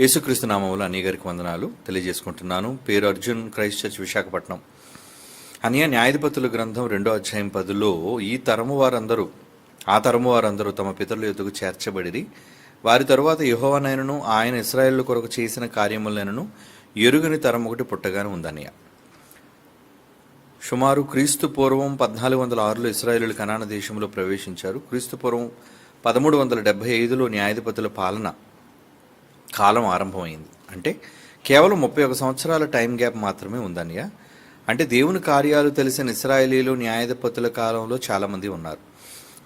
యేసుక్రీస్తు నామంలో అనేగారికి వందనాలు తెలియజేసుకుంటున్నాను. పేరు అర్జున్ క్రైస్ట్ చర్చ్ విశాఖపట్నం. అనియ న్యాయాధిపతుల గ్రంథం రెండో అధ్యాయం పదిలో ఈ తరము వారందరూ ఆ తరము వారందరూ తమ పితరుల యొద్దకు చేర్చబడిరి. వారి తరువాత యెహోవానైనను ఆయన ఇస్రాయేల్ కొరకు చేసిన కార్యములైనను ఎరుగని తరం ఒకటి పుట్టగానే ఉందనియ. సుమారు క్రీస్తు పూర్వం పద్నాలుగు వందల ఆరులో ఇస్రాయేలు కనాన దేశంలో ప్రవేశించారు. క్రీస్తు పూర్వం పదమూడు వందల డెబ్బై ఐదులో న్యాయాధిపతుల పాలన కాలం ఆరంభమైంది. అంటే కేవలం ముప్పై ఒక సంవత్సరాల టైం గ్యాప్ మాత్రమే ఉందన్నయ్య. అంటే దేవుని కార్యాలు తెలిసిన ఇస్రాయేలీలు న్యాయాధిపతుల కాలంలో చాలామంది ఉన్నారు.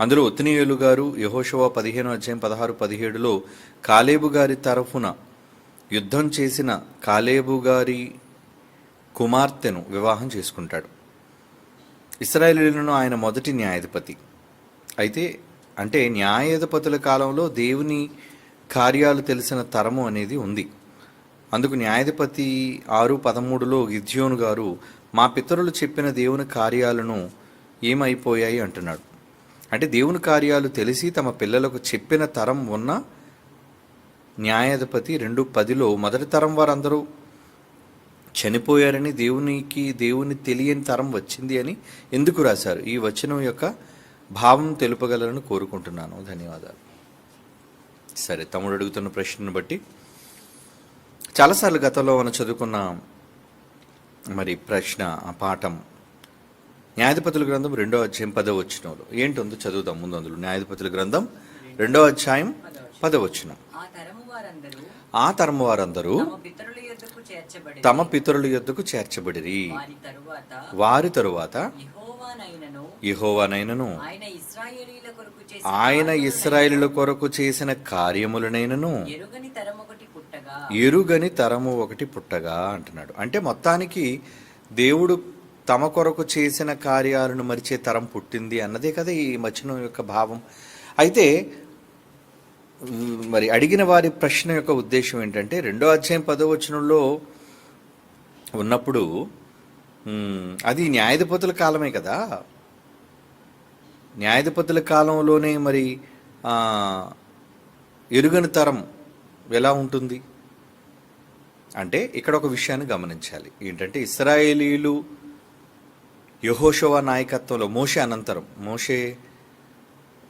అందులో ఒత్తినియేలు గారు యహోషవ పదిహేను అధ్యాయం పదహారు పదిహేడులో కాలేబు గారి తరఫున యుద్ధం చేసిన కాలేబు గారి కుమార్తెను వివాహం చేసుకుంటాడు. ఇస్రాయేలీలను ఆయన మొదటి న్యాయాధిపతి. అయితే అంటే న్యాయాధిపతుల కాలంలో దేవుని కార్యాలు తెలిసిన తరము అనేది ఉంది. అందుకు న్యాయాధిపతి ఆరు పదమూడులో గిద్యోను గారు మా పితరులు చెప్పిన దేవుని కార్యాలను ఏమైపోయాయి? అంటున్నాడు. అంటే దేవుని కార్యాలు తెలిసి తమ పిల్లలకు చెప్పిన తరం ఉన్న న్యాయాధిపతి రెండు పదిలో మొదటి తరం వారందరూ చనిపోయారని దేవునికి దేవుని తెలియని తరం వచ్చింది అని ఎందుకు రాశారు? ఈ వచనం యొక్క భావం తెలుపగలరని కోరుకుంటున్నాను. ధన్యవాదాలు. సరే తమ్ముడు అడుగుతున్న ప్రశ్నను బట్టి చాలాసార్లు గతంలో మనం చదువుకున్న మరి ప్రశ్న ఆ పాఠం న్యాయాధిపతుల గ్రంథం రెండో అధ్యాయం పదవ వచ్చినంలో ఏంటుందో చదువుదాం ముందు అందులో. న్యాయాధిపతుల గ్రంథం రెండో అధ్యాయం పదవచనం ఆ తరము వారందరూ ఆ తరము వారందరూ తమ పితరుల యొద్దకు చేర్చబడిరి. వారి తరువాత యెహోవానైనను ఆయన ఇశ్రాయేలీల కొరకు చేసిన కార్యములనైనను ఎరుగని తరం ఒకటి పుట్టగా. ఎరుగని తరము ఒకటి పుట్టగా అంటున్నాడు. అంటే మొత్తానికి దేవుడు తమ కొరకు చేసిన కార్యాలను మరిచే తరం పుట్టింది అన్నదే కదా ఈ వచనం యొక్క భావం. అయితే మరి అడిగిన వారి ప్రశ్న యొక్క ఉద్దేశం ఏంటంటే రెండో అధ్యాయం పదో వచనంలో ఉన్నప్పుడు అది న్యాయాధిపతుల కాలమే కదా. న్యాయాధిపతుల కాలంలోనే మరి ఎరుగని తరం ఎలా ఉంటుంది? అంటే ఇక్కడ ఒక విషయాన్ని గమనించాలి. ఏంటంటే ఇస్రాయేలీలు యహోషవ నాయకత్వంలో మోషే అనంతరం మోషే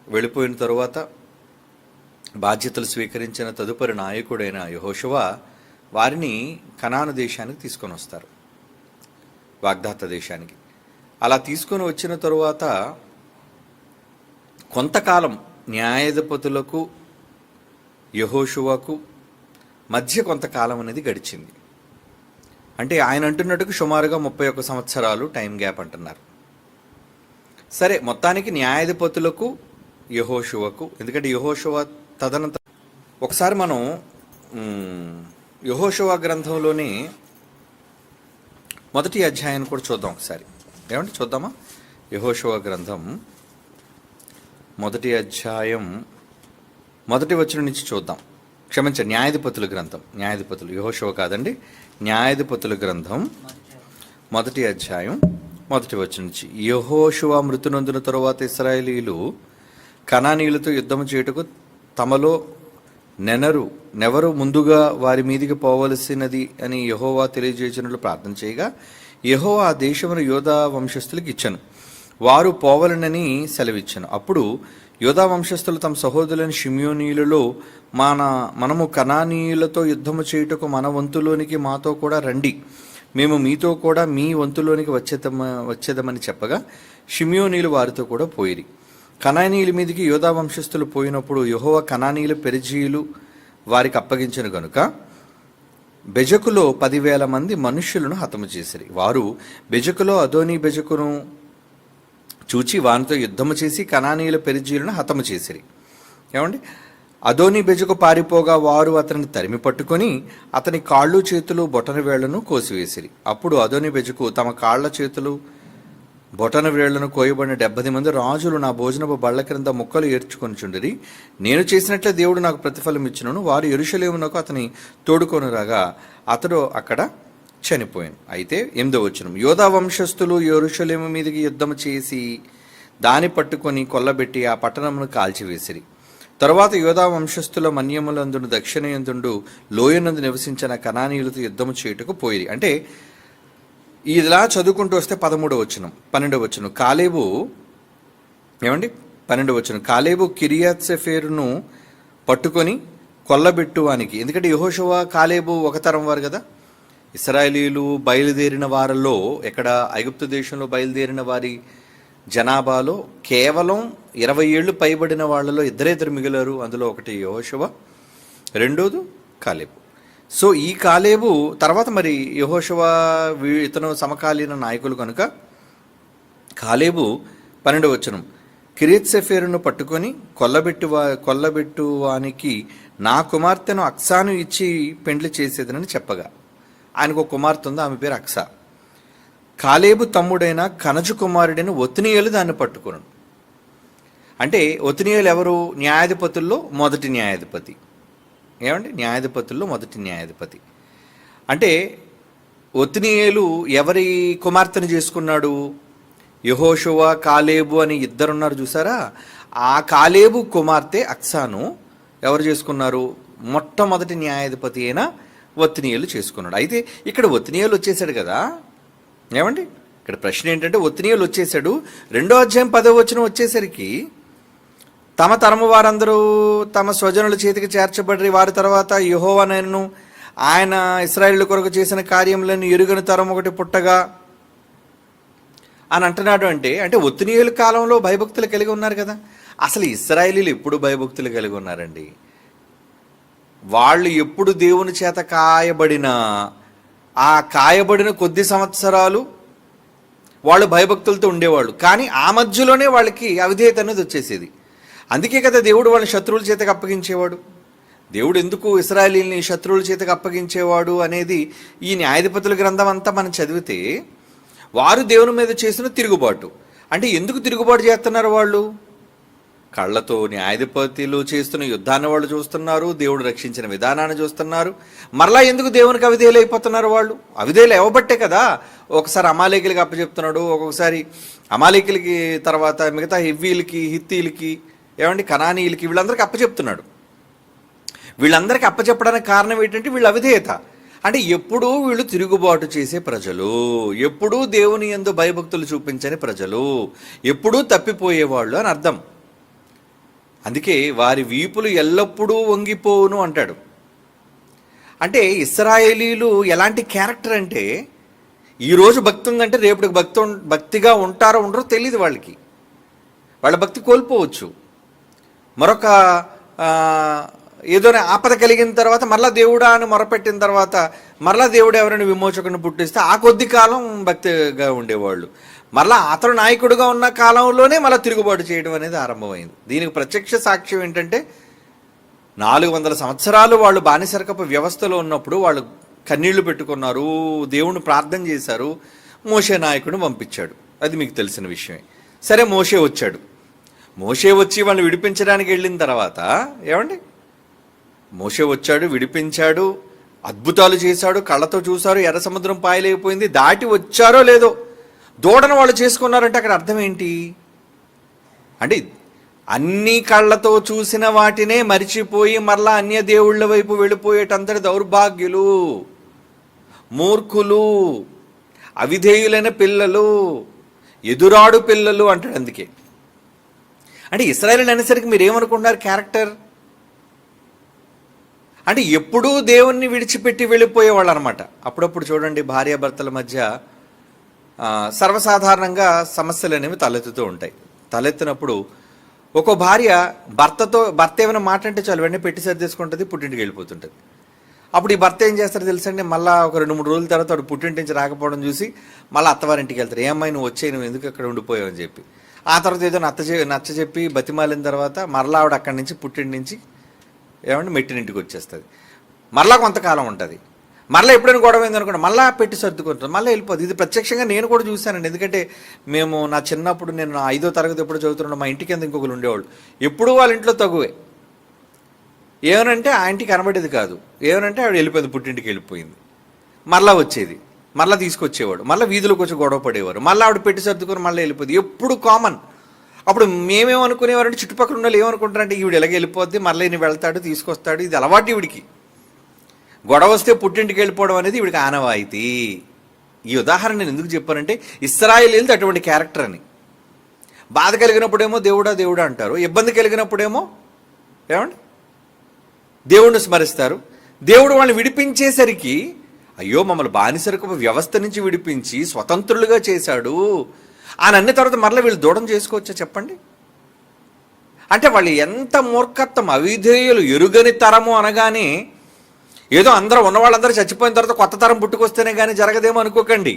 వెళ్ళిపోయిన తరువాత బాధ్యతలు స్వీకరించిన తదుపరి నాయకుడైన యహోషవ వారిని కనాను దేశానికి తీసుకొని వస్తారు వాగ్దాత దేశానికి. అలా తీసుకొని వచ్చిన తరువాత కొంతకాలం న్యాయాధిపతులకు యహోషువకు మధ్య కొంతకాలం అనేది గడిచింది. అంటే ఆయన అంటున్నట్టుకు సుమారుగా ముప్పై ఒక్క సంవత్సరాలు టైం గ్యాప్ అంటున్నారు. సరే మొత్తానికి న్యాయాధిపతులకు యహోషువకు ఎందుకంటే యహోషువ తదనంతరం ఒకసారి మనం యహోషువ గ్రంథంలోని మొదటి అధ్యాయాన్ని కూడా చూద్దాం ఒకసారి. ఏమంటే చూద్దామా? యహోషువ గ్రంథం మొదటి అధ్యాయం మొదటి వచనం నుంచి చూద్దాం. క్షమించండి న్యాయాధిపతుల గ్రంథం. న్యాయాధిపతులు యెహోషువ కాదండి. న్యాయాధిపతుల గ్రంథం మొదటి అధ్యాయం మొదటి వచ్చిన నుంచి. యహోషువ మృతునందున తరువాత ఇస్రాయేలీలు కణానీయులతో యుద్ధం చేయుటకు తమలో నెనరు నెవరు ముందుగా వారి మీదికి పోవలసినది అని యహోవా తెలియజేసినట్లు ప్రార్థన చేయగా యహోవా ఆ దేశమును యోధా వంశస్థులకు ఇచ్చాను. వారు పోవలనని సెలవిచ్చాను. అప్పుడు యోధా వంశస్థులు తమ సహోదరులైన షిమ్యోనీయులలో మన మనము కణానీయులతో యుద్ధము చేయుటకు మన వంతులోనికి మాతో కూడా రండి. మేము మీతో కూడా మీ వంతులోనికి వచ్చేదమ వచ్చేదమని చెప్పగా షిమ్యోనీలు వారితో కూడా పోయిరి. కణానీయుల మీదకి యోధా వంశస్థులు పోయినప్పుడు యహోవ కణానీయులు పెరిజీయులు వారికి అప్పగించను గనుక బెజకులో పదివేల మంది మనుష్యులను హతము చేసిరి. వారు బెజకులో అదోని బెజకును చూచి వానితో యుద్ధము చేసి కణానీయుల పెరిజీలను హతము చేసిరి. ఏమండి? అదోని బెజకు పారిపోగా వారు అతనిని తరిమి పట్టుకొని అతని కాళ్ళు చేతులు బొటన వేళ్ళను కోసివేసిరి. అప్పుడు అదోని బెజకు తమ కాళ్ళ చేతులు బొటన వేళ్ళను కోయబడిన డెబ్బది మంది రాజులు నా భోజనపు బళ్ళ క్రింద ముక్కలు ఏర్చుకొని చుండిరి. నేను చేసినట్లే దేవుడు నాకు ప్రతిఫలం ఇచ్చినను వారు ఎరుషలేమునకు అతని తోడుకొని రాగా అతడు అక్కడ చనిపోయాను. అయితే ఎనిమిదో వచ్చిన యోధా వంశస్థులు ఎరుషలేము మీదకి యుద్ధం చేసి దాని పట్టుకొని కొల్లబెట్టి ఆ పట్టణమును కాల్చివేసిరి. తరువాత యోధా వంశస్థుల మన్యములందును దక్షిణయందుండు లోయనందు నివసించిన కణానీయులతో యుద్ధము చేయుటకు పోయి అంటే ఇలా చదువుకుంటూ వస్తే పదమూడవ వచనం పన్నెండవ వచనం. కాలేబు ఏమండి? పన్నెండవ వచనం. కాలేబు కిరియాత్ సెఫేరును పట్టుకొని కొల్లబెట్టువానికి. ఎందుకంటే యహోషువ కాలేబు ఒక తరం వారు కదా. ఇస్రాయేలీలు బయలుదేరిన వారిలో ఎక్కడ ఐగుప్తు దేశంలో బయలుదేరిన వారి జనాభాలో కేవలం ఇరవై ఏళ్ళు పైబడిన వాళ్ళలో ఇద్దరిద్దరు మిగిలారు. అందులో ఒకటి యహోషువ రెండోది కాలేబు. సో ఈ కాలేబు తర్వాత మరి యహోషువ ఇతను సమకాలీన నాయకులు కనుక కాలేబు పన్నెండు వచ్చనం కిరీత్ సెఫేరును పట్టుకొని కొల్లబెట్టు కొల్లబెట్టువానికి నా కుమార్తెను అక్సాను ఇచ్చి పెండ్లి చేసేదనని చెప్పగా. ఆయనకు ఒక కుమార్తె ఉంది ఆమె పేరు అక్స. కాలేబు తమ్ముడైన కనజు కుమారుడైన ఒత్నియేలు దాన్ని పట్టుకున్నాడు అంటే ఒత్నియేలు ఎవరు? న్యాయాధిపతుల్లో మొదటి న్యాయాధిపతి. ఏమండి? న్యాయాధిపతుల్లో మొదటి న్యాయాధిపతి. అంటే ఒత్నియేలు ఎవరి కుమార్తెను చేసుకున్నాడు? యహోషువ కాలేబు అని ఇద్దరున్నారు చూసారా? ఆ కాలేబు కుమార్తె అక్సాను ఎవరు చేసుకున్నారు? మొట్టమొదటి న్యాయాధిపతి అయిన ఒత్తినీయులు చేసుకున్నాడు. అయితే ఇక్కడ ఒత్తినీయులు వచ్చేసాడు కదా? ఏమండి? ఇక్కడ ప్రశ్న ఏంటంటే ఒత్తినీయులు వచ్చేసాడు రెండో అధ్యాయం పదో వచ్చిన వచ్చేసరికి తమ తరము వారందరూ తమ స్వజనుల చేతికి చేర్చబడి వారి తర్వాత యహోవనను ఆయన ఇస్రాయేల్ కొరకు చేసిన కార్యములను ఎరుగని తరం ఒకటి పుట్టగా అని అంటున్నాడు అంటే అంటే ఒత్తినీయుల కాలంలో భయభక్తులు కలిగి ఉన్నారు కదా. అసలు ఇస్రాయేలీలు ఎప్పుడు భయభక్తులు కలిగి ఉన్నారండి? వాళ్ళు ఎప్పుడు దేవుని చేత కాయబడినా ఆ కాయబడిన కొద్ది సంవత్సరాలు వాళ్ళు భయభక్తులతో ఉండేవాళ్ళు. కానీ ఆ మధ్యలోనే వాళ్ళకి అవిధేయత అనేది వచ్చేసేది. అందుకే కదా దేవుడు వాళ్ళని శత్రువుల చేతకు అప్పగించేవాడు. దేవుడు ఎందుకు ఇస్రాయలీల్ని శత్రువుల చేతకు అప్పగించేవాడు అనేది ఈ న్యాయాధిపతుల గ్రంథం అంతా మనం చదివితే వారు దేవుని మీద చేసిన తిరుగుబాటు. అంటే ఎందుకు తిరుగుబాటు చేస్తున్నారు వాళ్ళు? కళ్ళతో న్యాయాధిపతులు చేస్తున్న యుద్ధాన్ని వాళ్ళు చూస్తున్నారు దేవుడు రక్షించిన విధానాన్ని చూస్తున్నారు. మరలా ఎందుకు దేవునికి అవిధేయులు అయిపోతున్నారు వాళ్ళు? అవిధేయులు ఇవ్వబట్టే కదా. ఒకసారి అమాలేకులకి అప్పచెప్తున్నాడు ఒక్కొక్కసారి అమాలేకులకి తర్వాత మిగతా హివ్వీలకి హిత్తీలకి ఏమండి కనానీయులకి వీళ్ళందరికీ అప్పచెప్తున్నాడు. వీళ్ళందరికీ అప్పచెప్పడానికి కారణం ఏంటంటే వీళ్ళ అవిధేయత. అంటే ఎప్పుడూ వీళ్ళు తిరుగుబాటు చేసే ప్రజలు ఎప్పుడూ దేవుని ఎందు భయభక్తులు చూపించని ప్రజలు ఎప్పుడూ తప్పిపోయేవాళ్ళు అని అర్థం. అందుకే వారి వీపులు ఎల్లప్పుడూ వంగిపోవును అంటాడు. అంటే ఇస్రాయేలీలు ఎలాంటి క్యారెక్టర్ అంటే ఈరోజు భక్తి ఉందంటే రేపటికి భక్తి భక్తిగా ఉంటారో ఉండరో తెలియదు వాళ్ళకి. వాళ్ళ భక్తి కోల్పోవచ్చు. మరొక ఏదో ఆపద కలిగిన తర్వాత మరలా దేవుడా అని మొరపెట్టిన తర్వాత మరలా దేవుడు ఎవరైనా విమోచకుని పుట్టిస్తే ఆ కొద్ది కాలం భక్తిగా ఉండేవాళ్ళు. మరలా అతను నాయకుడిగా ఉన్న కాలంలోనే మళ్ళీ తిరుగుబాటు చేయడం అనేది ఆరంభమైంది. దీనికి ప్రత్యక్ష సాక్ష్యం ఏంటంటే నాలుగు వందల సంవత్సరాలు వాళ్ళు బానిసరకపు వ్యవస్థలో ఉన్నప్పుడు వాళ్ళు కన్నీళ్ళు పెట్టుకున్నారు దేవుణ్ణి ప్రార్థన చేశారు మోషే నాయకుడిని పంపించాడు. అది మీకు తెలిసిన విషయమే. సరే మోషే వచ్చాడు. మోషే వచ్చి వాళ్ళు విడిపించడానికి వెళ్ళిన తర్వాత ఏమండి? మోషే వచ్చాడు విడిపించాడు అద్భుతాలు చేశాడు కళ్ళతో చూశారు ఎర్ర సముద్రం పాయలేకపోయింది దాటి వచ్చారో లేదో దూడను వాళ్ళు చేసుకున్నారంటే అక్కడ అర్థం ఏంటి? అంటే అన్ని కళ్ళతో చూసిన వాటినే మరిచిపోయి మరలా అన్య దేవుళ్ళ వైపు వెళ్ళిపోయేటంతటి దౌర్భాగ్యులు మూర్ఖులు అవిధేయులైన పిల్లలు ఎదురాడు పిల్లలు అంటాడు అందుకే. అంటే ఇస్రాయల్ అనేసరికి మీరు ఏమనుకుంటున్నారు క్యారెక్టర్? అంటే ఎప్పుడూ దేవుణ్ణి విడిచిపెట్టి వెళ్ళిపోయేవాళ్ళు అనమాట అప్పుడప్పుడు చూడండి భార్యాభర్తల మధ్య సర్వసాధారణంగా సమస్యలు అనేవి తలెత్తుతూ ఉంటాయి. తలెత్తినప్పుడు ఒక్కో భార్య భర్తతో భర్త ఏమైనా మాట్లాడితే చాలు వెంటనే పెట్టి సర్దేసుకుంటుంది పుట్టింటికి వెళ్ళిపోతుంటుంది. అప్పుడు ఈ భర్త ఏం చేస్తారో తెలుసండి మళ్ళీ ఒక రెండు మూడు రోజుల తర్వాత వాడు పుట్టింటి నుంచి రాకపోవడం చూసి మళ్ళీ అత్తవారింటికి వెళ్తారు ఏమైనా నువ్వు వచ్చాయి నువ్వు ఎందుకు అక్కడ ఉండిపోయావు? అని చెప్పి. ఆ తర్వాత ఏదో నచ్చ చె- నచ్చ చెప్పి బతిమాలిన తర్వాత మరలా ఆవిడ అక్కడి నుంచి పుట్టింటి నుంచి ఏమంటే మెట్టినింటికి వచ్చేస్తుంది. మరలా కొంతకాలం ఉంటుంది. మళ్ళీ ఎప్పుడైనా గొడవ అయింది అనుకోండి మళ్ళీ పెట్టి సర్దుకుంటుంది మళ్ళీ వెళ్ళిపోతుంది ఇది ప్రత్యక్షంగా నేను కూడా చూశానండి. ఎందుకంటే మేము నా చిన్నప్పుడు నేను నా ఐదో తరగతి ఎప్పుడు చదువుతున్నాడు మా ఇంటి కింద ఇంకొకరు ఉండేవాళ్ళు? ఎప్పుడూ వాళ్ళ ఇంట్లో తగువే. ఏమనంటే ఆ ఇంటికి కనబడేది కాదు. ఏమనంటే ఆవిడ వెళ్ళిపోయింది పుట్టింటికి వెళ్ళిపోయింది. మళ్ళీ వచ్చేది. మళ్ళీ తీసుకొచ్చేవాడు. మళ్ళీ వీధిలోకి వచ్చి గొడవ పడేవారు. మళ్ళీ ఆవిడ పెట్టి సర్దుకొని మళ్ళీ వెళ్ళిపోయింది ఎప్పుడు కామన్. అప్పుడు మేమేమనుకునేవారంటే చుట్టుపక్కల ఉన్న వాళ్ళు ఏమనుకుంటారంటే ఈవిడ ఎలాగ వెళ్ళిపోద్ది మళ్ళీ ఈయన వెళ్తాడు తీసుకొస్తాడు. ఇది అలవాటు ఈవిడికి. గొడవ వస్తే పుట్టింటికి వెళ్ళిపోవడం అనేది వీడికి ఆనవాయితీ. ఈ ఉదాహరణ నేను ఎందుకు చెప్పానంటే ఇస్రాయేలీలది అటువంటి క్యారెక్టర్ అని. బాధ కలిగినప్పుడేమో దేవుడా దేవుడా అంటారు. ఇబ్బంది కలిగినప్పుడేమో ఏమండి? దేవుణ్ణి స్మరిస్తారు. దేవుడు వాళ్ళని విడిపించేసరికి అయ్యో మమ్మల్ని బానిసరకు వ్యవస్థ నుంచి విడిపించి స్వతంత్రులుగా చేశాడు. అని అన్న తర్వాత మరలా వీళ్ళు దూడం చేసుకోవచ్చా చెప్పండి? అంటే వాళ్ళు ఎంత మూర్ఖత్వం అవిధేయులు ఎరుగని తరము అనగానే ఏదో అందరూ ఉన్నవాళ్ళందరూ చచ్చిపోయిన తర్వాత కొత్త తరం పుట్టుకొస్తేనే కానీ జరగదేమో అనుకోకండి.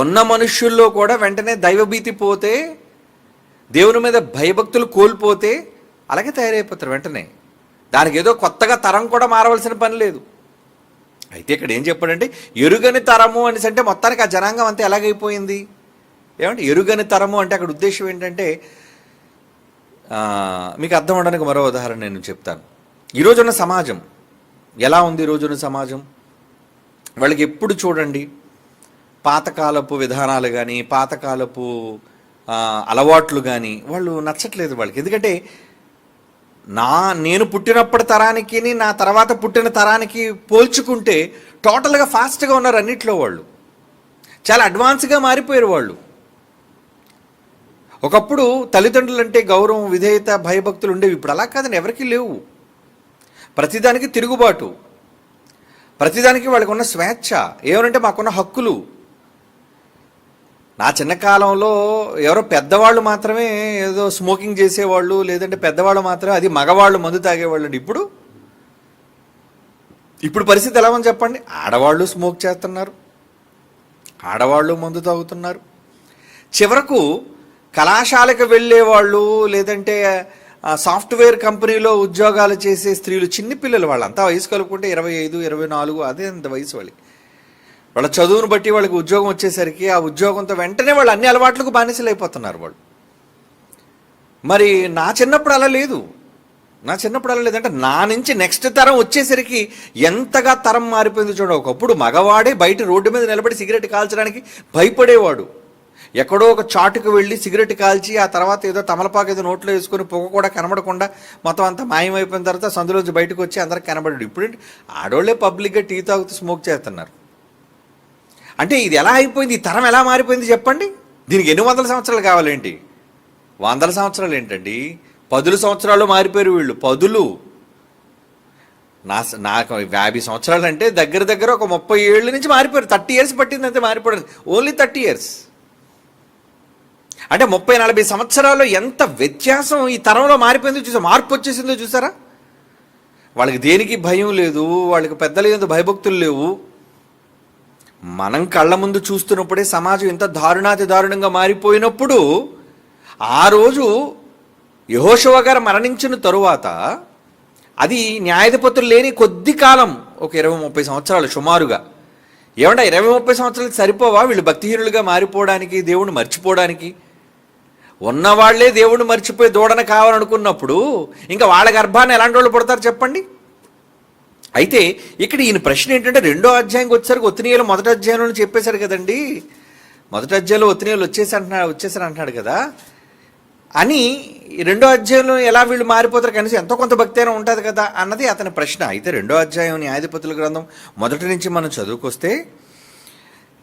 ఉన్న మనుష్యుల్లో కూడా వెంటనే దైవభీతి పోతే దేవుని మీద భయభక్తులు కోల్పోతే అలాగే తయారైపోతారు వెంటనే. దానికి ఏదో కొత్తగా తరం కూడా మారవలసిన పని లేదు. అయితే ఇక్కడ ఏం చెప్పాడంటే ఎరుగని తరము అనేసి అంటే మొత్తానికి ఆ జనాంగం అంతా ఎలాగైపోయింది? ఏమంటే ఎరుగని తరము అంటే అక్కడ ఉద్దేశం ఏంటంటే మీకు అర్థం అవడానికి మరో ఉదాహరణ నేను చెప్తాను. ఈరోజున్న సమాజం ఎలా ఉంది రోజున సమాజం? వాళ్ళకి ఎప్పుడు చూడండి పాతకాలపు విధానాలు కానీ పాతకాలపు అలవాట్లు కానీ వాళ్ళు నచ్చట్లేదు వాళ్ళకి. ఎందుకంటే నా నేను పుట్టినప్పటి తరానికి నా తర్వాత పుట్టిన తరానికి పోల్చుకుంటే టోటల్గా ఫాస్ట్గా ఉన్నారు అన్నిట్లో వాళ్ళు. చాలా అడ్వాన్స్గా మారిపోయారు వాళ్ళు. ఒకప్పుడు తల్లిదండ్రులంటే గౌరవం విధేయత భయభక్తులు ఉండేవి. ఇప్పుడు అలా కాదని ఎవరికీ లేవు. ప్రతిదానికి తిరుగుబాటు. ప్రతిదానికి వాళ్ళకు ఉన్న స్వేచ్ఛ. ఏమనంటే మాకున్న హక్కులు. నా చిన్న కాలంలో ఎవరో పెద్దవాళ్ళు మాత్రమే ఏదో స్మోకింగ్ చేసేవాళ్ళు లేదంటే పెద్దవాళ్ళు మాత్రమే అది మగవాళ్ళు మందు తాగేవాళ్ళు ఇప్పుడు? ఇప్పుడు పరిస్థితి ఎలా ఉంది చెప్పండి? ఆడవాళ్ళు స్మోక్ చేస్తున్నారు. ఆడవాళ్ళు మందు తాగుతున్నారు. చివరకు కళాశాలకు వెళ్ళేవాళ్ళు లేదంటే సాఫ్ట్వేర్ కంపెనీలో ఉద్యోగాలు చేసే స్త్రీలు చిన్నపిల్లలు వాళ్ళంతా వయసు కలుపుకుంటే ఇరవై ఐదు ఇరవై నాలుగు అదే అంత వయసు వాళ్ళకి. వాళ్ళ చదువును బట్టి వాళ్ళకి ఉద్యోగం వచ్చేసరికి ఆ ఉద్యోగంతో వెంటనే వాళ్ళు అన్ని అలవాట్లకు బానిసలు అయిపోతున్నారు వాళ్ళు. మరి నా చిన్నప్పుడు అలా లేదు. నా చిన్నప్పుడు అలా లేదంటే నా నుంచి నెక్స్ట్ తరం వచ్చేసరికి ఎంతగా తరం మారిపోయింది చూడ ఒకప్పుడు మగవాడే బయట రోడ్డు మీద నిలబడి సిగరెట్ కాల్చడానికి భయపడేవాడు. ఎక్కడో ఒక చాటుకు వెళ్ళి సిగరెట్ కాల్చి ఆ తర్వాత ఏదో తమలపాకు ఏదో నోట్లో వేసుకొని పొగ కూడా కనబడకుండా మొత్తం అంతా మాయమైపోయిన తర్వాత సందులోంచి బయటకు వచ్చి అందరికి కనబడాడు ఇప్పుడు ఆడోళ్ళే పబ్లిక్గా టీ తాగుతూ స్మోక్ చేస్తున్నారు. అంటే ఇది ఎలా అయిపోయింది? ఈ తరం ఎలా మారిపోయింది చెప్పండి. దీనికి ఎన్ని వందల సంవత్సరాలు కావాలేంటి? వందల సంవత్సరాలు ఏంటండి? పదుల సంవత్సరాలు మారిపోయారు వీళ్ళు. పదులు. నా నాకు యాభై సంవత్సరాలు అంటే దగ్గర దగ్గర ఒక ముప్పై ఏళ్ళ నుంచి మారిపోయారు. థర్టీ ఇయర్స్ పట్టింది అంతే మారిపోయింది ఓన్లీ థర్టీ ఇయర్స్. అంటే ముప్పై నలభై సంవత్సరాల్లో ఎంత వ్యత్యాసం ఈ తరంలో మారిపోయిందో చూసా మార్పు వచ్చేసిందో చూసారా? వాళ్ళకి దేనికి భయం లేదు వాళ్ళకి పెద్దలు ఎందుకు భయభక్తులు లేవు. మనం కళ్ళ ముందు చూస్తున్నప్పుడే సమాజం ఇంత దారుణాతి దారుణంగా మారిపోయినప్పుడు ఆ రోజు యహోషవ గారు మరణించిన తరువాత అది న్యాయాధిపతులు లేని కొద్ది కాలం ఒక ఇరవై ముప్పై సంవత్సరాలు సుమారుగా. ఏమంటే ఇరవై ముప్పై సంవత్సరాలకు సరిపోవా? వీళ్ళు భక్తిహీనులుగా మారిపోవడానికి దేవుణ్ణి మర్చిపోవడానికి? ఉన్నవాళ్ళే దేవుడు మర్చిపోయి దూడన కావాలనుకున్నప్పుడు ఇంకా వాళ్ళ గర్భాన్ని ఎలాంటి వాళ్ళు పుడతారు చెప్పండి? అయితే ఇక్కడ ఈయన ప్రశ్న ఏంటంటే రెండో అధ్యాయంకి వచ్చేసరికి ఒత్తినీయులు మొదటి అధ్యాయంలో చెప్పేశారు కదండి. మొదటి అధ్యాయంలో ఒత్తినీయులు వచ్చేసి అంటున్నాడు వచ్చేసారు అంటున్నాడు కదా. అని రెండో అధ్యాయంలో ఎలా వీళ్ళు మారిపోతారు కనీసం ఎంతో కొంత భక్తి అయినా ఉంటుంది కదా అన్నది అతని ప్రశ్న. అయితే రెండో అధ్యాయం న్యాయాధిపతుల గ్రంథం మొదటి నుంచి మనం చదువుకొస్తే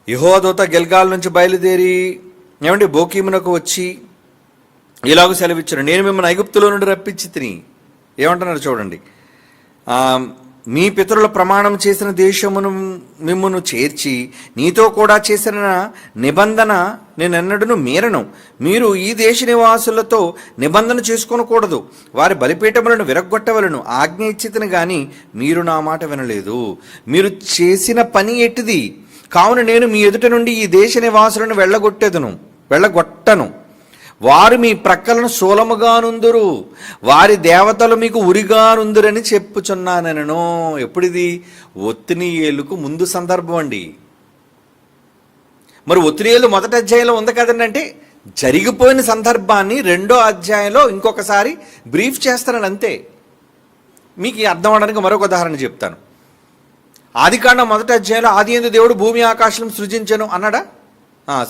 యహోదూత గెల్గాల్ నుంచి బయలుదేరి ఏమండి బోకీమునకు వచ్చి ఇలాగ సెలవిచ్చారు. నేను మిమ్మల్ని ఐగుప్తులో నుండి రప్పించి తిని. ఏమంటున్నారు చూడండి. మీ పితరుల ప్రమాణం చేసిన దేశమును మిమ్మను చేర్చి నీతో కూడా చేసిన నిబంధన నేనెన్నడను మీరను. మీరు ఈ దేశ నివాసులతో నిబంధన చేసుకొనకూడదు. వారి బలిపీఠములను విరగ్గొట్టవలను. ఆజ్ఞ ఇచ్చితను గాని మీరు నా మాట వినలేదు. మీరు చేసిన పని ఎట్టిది కావున నేను మీ ఎదుట నుండి ఈ దేశ నివాసులను వెళ్ళగొట్టేదను. వెళ్ళగొట్టను. వారు మీ ప్రక్కలను శూలముగానుందురు వారి దేవతలు మీకు ఉరిగానుందురని చెప్పుచున్నానను ఎప్పుడిది? ఒత్తినియేలుకు ముందు సందర్భం అండి. మరి ఒత్తిడియేలు మొదటి అధ్యాయంలో ఉంది కదండి అంటే జరిగిపోయిన సందర్భాన్ని రెండో అధ్యాయంలో ఇంకొకసారి బ్రీఫ్ చేస్తానని అంతే. మీకు అర్థం అవడానికి మరొక ఉదాహరణ చెప్తాను. ఆదికాండం మొదటి అధ్యాయంలో ఆది ఎందు దేవుడు భూమి ఆకాశం సృజించను అన్నాడా?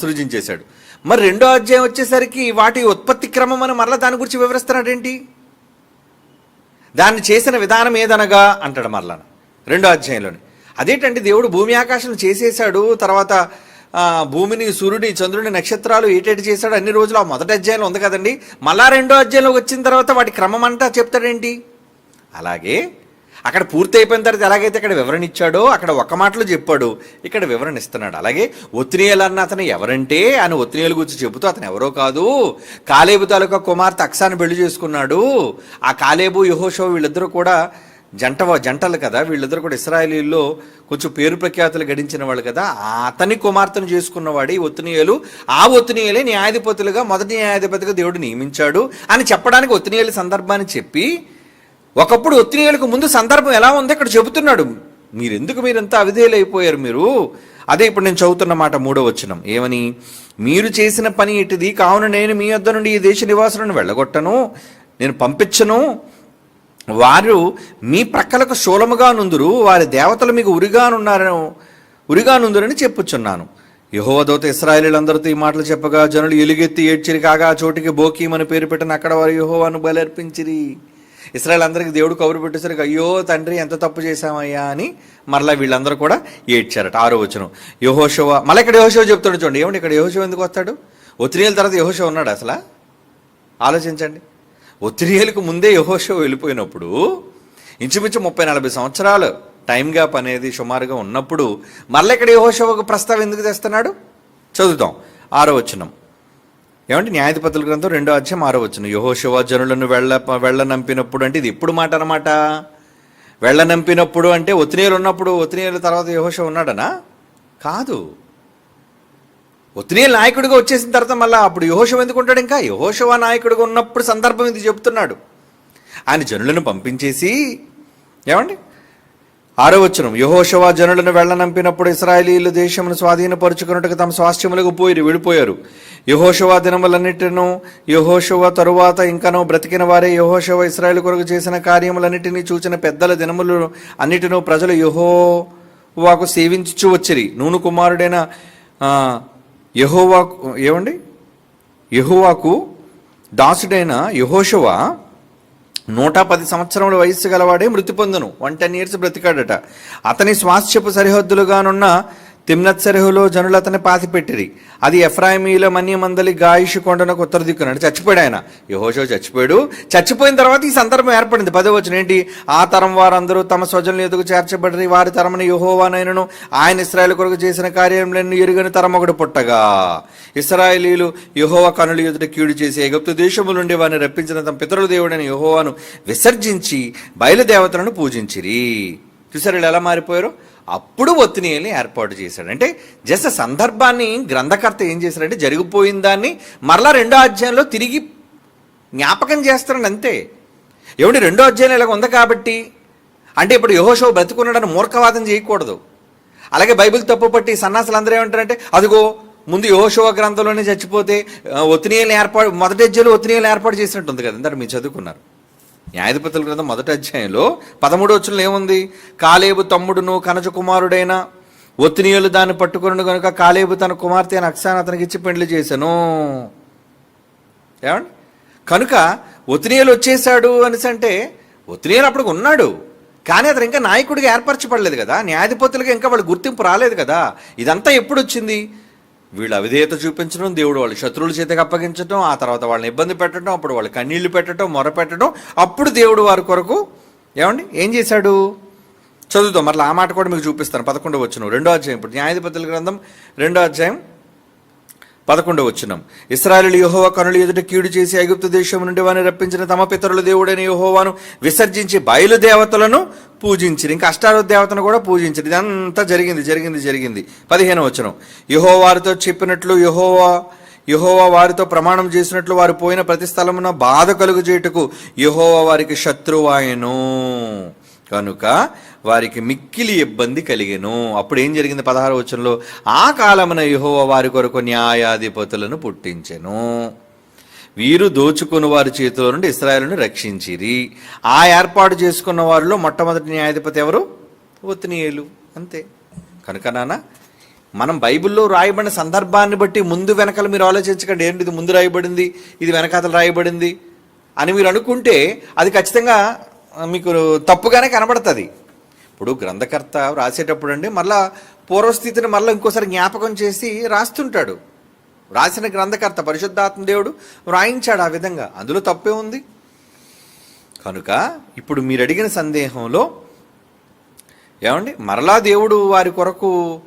సృజించేశాడు. మరి రెండో అధ్యాయం వచ్చేసరికి వాటి ఉత్పత్తి క్రమం అని మరలా దాని గురించి వివరిస్తున్నాడేంటి? దాన్ని చేసిన విధానం ఏదనగా అంటాడు మరలా. రెండో అధ్యాయంలోని. అదేంటండి దేవుడు భూమి ఆకాశం చేసేసాడు తర్వాత భూమిని సూర్యుని చంద్రుని నక్షత్రాలు ఏటేటి చేశాడు అన్ని రోజులు ఆ మొదటి అధ్యాయంలో ఉంది కదండి. మళ్ళా రెండో అధ్యాయంలో వచ్చిన తర్వాత వాటి క్రమం అంతా చెప్తాడేంటి? అలాగే అక్కడ పూర్తి అయిపోయిన తర్వాత ఎలాగైతే ఇక్కడ వివరణ ఇచ్చాడో అక్కడ ఒక్క మాటలో చెప్పాడు ఇక్కడ వివరణ ఇస్తున్నాడు. అలాగే ఒత్తినియలు అన్న అతను ఎవరంటే అని ఒత్తినియలు గురించి చెబుతూ అతను ఎవరో కాదు. కాలేబు తాలూకా కుమార్తె అక్సాను పెళ్ళి చేసుకున్నాడు. ఆ కాలేబు యహోషో వీళ్ళిద్దరూ కూడా జంట జంటలు కదా. వీళ్ళిద్దరు కూడా ఇస్రాయలీల్లో కొంచెం పేరు ప్రఖ్యాతులు గడించిన వాళ్ళు కదా. అతని కుమార్తెను చేసుకున్నవాడు ఈ ఒత్తినీయులు ఆ ఒత్తినీయులే న్యాయాధిపతులుగా మొదటి న్యాయాధిపతిగా దేవుడు నియమించాడు అని చెప్పడానికి ఒత్తినీయుల సందర్భాన్ని చెప్పి ఒకప్పుడు ఒత్తిడిలకు ముందు సందర్భం ఎలా ఉంది ఇక్కడ చెబుతున్నాడు. మీరెందుకు మీరంతా అవిధేయులైపోయారు మీరు? అదే ఇప్పుడు నేను చదువుతున్న మాట మూడో వచనం. ఏమని? మీరు చేసిన పని ఇటుది కావున నేను మీ వద్ద నుండి ఈ దేశ నివాసులను వెళ్ళగొట్టను నేను పంపించను. వారు మీ ప్రక్కలకు శూలముగా నుందురు వారి దేవతలు మీకు ఉరిగానున్నారు ఉరిగానుందురని చెప్పుచున్నాను. యహోవదోత ఇస్రాయలీలందరితో ఈ మాటలు చెప్పగా జనులు ఎలుగెత్తి ఏడ్చిరి కాగా ఆ చోటికి బోకీమని పేరు పెట్టిన అక్కడ వారు యహోవాను బలర్పించిరి. ఇస్రాయల్ అందరికి దేవుడు కబురు పెట్టేసరికి అయ్యో తండ్రి ఎంత తప్పు చేశామయ్యా అని మరలా వీళ్ళందరూ కూడా ఏడ్చారట. ఆరో వచనం. యహోశవ మళ్ళీ ఇక్కడ యహోశవ చెప్తాడు చూడండి. ఏమండి ఇక్కడ యహోశవ ఎందుకు వస్తాడు? ఒత్తిడిల తర్వాత యహోశవ ఉన్నాడు అసలు? ఆలోచించండి. ఒత్తిడియలకు ముందే యహోశవ వెళ్ళిపోయినప్పుడు ఇంచుమించు ముప్పై నలభై సంవత్సరాలు టైం గ్యాప్ అనేది సుమారుగా ఉన్నప్పుడు మళ్ళీ ఇక్కడ యహోశవకు ప్రస్తావం ఎందుకు తెస్తున్నాడు? చదువుతాం. ఆరో వచనం. ఏమంటే న్యాయాధిపతుల గ్రంథం రెండో అధ్యాయం మారవచ్చును యహోశివ జనులను వెళ్ళ వెళ్ళనంపినప్పుడు అంటే ఇది ఎప్పుడు మాట అనమాట వెళ్ళనంపినప్పుడు అంటే ఒత్తినీయులు ఉన్నప్పుడు ఒత్తినీయుల తర్వాత యహోష ఉన్నాడనా? కాదు. ఒత్తినీయుల నాయకుడిగా వచ్చేసిన తర్వాత మళ్ళీ అప్పుడు యహోషవ ఎందుకు ఉంటాడు ఇంకా? యహోషవ నాయకుడిగా ఉన్నప్పుడు సందర్భం ఇది చెప్తున్నాడు. ఆయన జనులను పంపించేసి ఏమండి? ఆరవచనం యహోషవా జనులను వెళ్ళనంపినప్పుడు ఇస్రాయేలీలు దేశమును స్వాధీనపరుచుకున్నట్టుగా తమ స్వాస్థ్యములకు పోయి వెళ్ళిపోయారు యహోషవా దినములన్నిటిను యహోషవ తరువాత ఇంకనూ బ్రతికిన వారే యహోషవ ఇస్రాయేల్ కొరకు చేసిన కార్యములన్నిటినీ చూచిన పెద్దల దినములు అన్నిటినూ ప్రజలు యహోవాకు సేవించు వచ్చిరి. నూను కుమారుడైన యహోవాకు ఏమండి? యహోవాకు దాసుడైన యహోషవా నూట పది సంవత్సరముల వయస్సు గలవాడే మృతి పొందును. వన్ టెన్ ఇయర్స్ బ్రతికాడట. అతని స్వాస్థ్యపు సరిహద్దులుగానున్న తిమ్నత్ హులో జనులు అతని పాతిపెట్టిరి. అది ఎఫ్రాయిమీల మన్యమందలి గాయిషు కొండనకు ఉత్తర దిక్కున్నాడు చచ్చిపోయాడు ఆయన. యహోషో చచ్చిపోయాడు. చచ్చిపోయిన తర్వాత ఈ సందర్భం ఏర్పడింది. పదో వచ్చిన ఏంటి? ఆ తరం వారందరూ తమ స్వజనులు ఎదుగు చేర్చబడి వారి తరమున యహోవానైనను ఆయన ఇస్రాయల్ కొరకు చేసిన కార్యంలో ఎరుగని తరం ఒకడు పుట్టగా. ఇస్రాయేలీలు యహోవ కనులు ఎదుట కీడు చేసి ఎగప్తు దేశము నుండి వారిని రప్పించిన తమ పితరుల దేవుడైన యహోవాను విసర్జించి బయలుదేవతలను పూజించిరి. చూసారు ఎలా మారిపోయారు? అప్పుడు ఒత్తిడిని ఏర్పాటు చేశాడు. అంటే జస్ట్ సందర్భాన్ని గ్రంథకర్త ఏం చేశాడంటే జరిగిపోయిన దాన్ని మరలా రెండో అధ్యాయంలో తిరిగి జ్ఞాపకం చేస్తాడు అంతే. ఏమండి రెండో అధ్యాయం ఇలాగ ఉంది కాబట్టి? అంటే ఇప్పుడు యహోషో బ్రతుకున్నాడని మూర్ఖవాదం చేయకూడదు. అలాగే బైబిల్ తప్పు పట్టి సన్నాసులు అందరూ ఏమంటారంటే అదిగో ముందు యహోషోవ గ్రంథంలోనే చచ్చిపోతే ఒత్తినీయులు ఏర్పాటు మొదటి అధ్యాయంలో ఒత్తినీయులు ఏర్పాటు చేసినట్టుంది కదా అందరు మీరు చదువుకున్నారు. న్యాయాధిపతుల గ్రంథం మొదటి అధ్యాయంలో పదమూడు వచ్చులు ఏముంది? కాలేబు తమ్ముడును కనజ కుమారుడైన ఒత్తినీయులు దాన్ని పట్టుకుని కనుక కాలేబు తన కుమార్తె అని అక్సాన్ అతనికి ఇచ్చి పెండ్లి చేశాను. ఏమండి? కనుక ఒత్తినీయులు వచ్చేసాడు అనేసి అంటే ఒత్తినీయులు అప్పుడు ఉన్నాడు. కానీ అతను ఇంకా నాయకుడిగా ఏర్పరచబడలేదు కదా. న్యాయాధిపతులుగా ఇంకా వాళ్ళు గుర్తింపు రాలేదు కదా. ఇదంతా ఎప్పుడు వచ్చింది? వీళ్ళు అవిధేయత చూపించడం దేవుడు వాళ్ళ శత్రువుల చేతికి అప్పగించడం ఆ తర్వాత వాళ్ళని ఇబ్బంది పెట్టడం అప్పుడు వాళ్ళు కన్నీళ్ళు పెట్టడం మొర పెట్టడం అప్పుడు దేవుడు వారి కొరకు ఏమండి? ఏం చేశాడు? చదువుతాం. మరలా ఆ మాట కూడా మీకు చూపిస్తాను. పదకొండవ వచ్చిన రెండో అధ్యాయం. ఇప్పుడు న్యాయాధిపతుల గ్రంథం రెండో అధ్యాయం పదకొండవ వచ్చినం ఇస్రాయలు యహోవా కనులు ఎదుట కీడు చేసి ఐగుప్తు దేశం నుండి వారిని రప్పించిన తమ పితరుల దేవుడైన యహోవాను విసర్జించి బయలుదేవతలను పూజించింది ఇంకా అష్టారోధ దేవతను కూడా పూజించింది ఇదంతా జరిగింది జరిగింది జరిగింది. పదిహేను వచనం. యహో వారితో చెప్పినట్లు యహోవా యహోవా వారితో ప్రమాణం చేసినట్లు వారు పోయిన ప్రతి స్థలమున బాధ కలుగు చేయుటకు యహోవా వారికి శత్రువాయను కనుక వారికి మిక్కిలి ఇబ్బంది కలిగెను. అప్పుడు ఏం జరిగింది పదహారు వచనంలో? ఆ కాలమున యెహోవా వారి కొరకు న్యాయాధిపతులను పుట్టించెను. వీరు దోచుకుని వారి చేతిలో నుండి ఇస్రాయలను రక్షించిరి. ఆ ఏర్పాటు చేసుకున్న వారిలో మొట్టమొదటి న్యాయాధిపతి ఎవరు? ఒత్నియేలు అంతే. కనుక నాన్న మనం బైబిల్లో రాయబడిన సందర్భాన్ని బట్టి ముందు వెనకాల మీరు ఆలోచించకండి. ఏంటి ఇది ముందు రాయబడింది? ఇది వెనకాతలు రాయబడింది? అని మీరు అనుకుంటే అది ఖచ్చితంగా మీకు తప్పుగానే కనబడుతుంది. ఇప్పుడు గ్రంథకర్త రాసేటప్పుడు అండి మళ్ళా పూర్వస్థితిని మళ్ళీ ఇంకోసారి జ్ఞాపకం చేసి రాస్తుంటాడు. రాసిన గ్రంథకర్త పరిశుద్ధాత్మ దేవుడు వ్రాయించాడు ఆ విధంగా. అందులో తప్పే ఉంది. కనుక ఇప్పుడు మీరు అడిగిన సందేహంలో ఏమండి? మరలా దేవుడు వారి కొరకు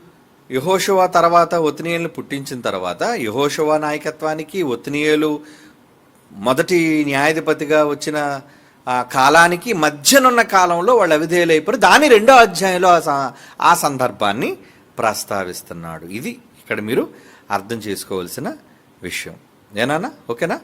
యహోషువా తర్వాత ఒత్నియేలును పుట్టించిన తర్వాత యహోషువా నాయకత్వానికి ఒత్నియేలు మొదటి న్యాయాధిపతిగా వచ్చిన ఆ కాలానికి మధ్యనున్న కాలంలో వాళ్ళు అవిధేయులైపోయారు దాని రెండో అధ్యాయంలో ఆ ఆ సందర్భాన్ని ప్రస్తావిస్తున్నాడు. ఇది ఇక్కడ మీరు అర్థం చేసుకోవాల్సిన విషయం. ఏనా ఓకేనా?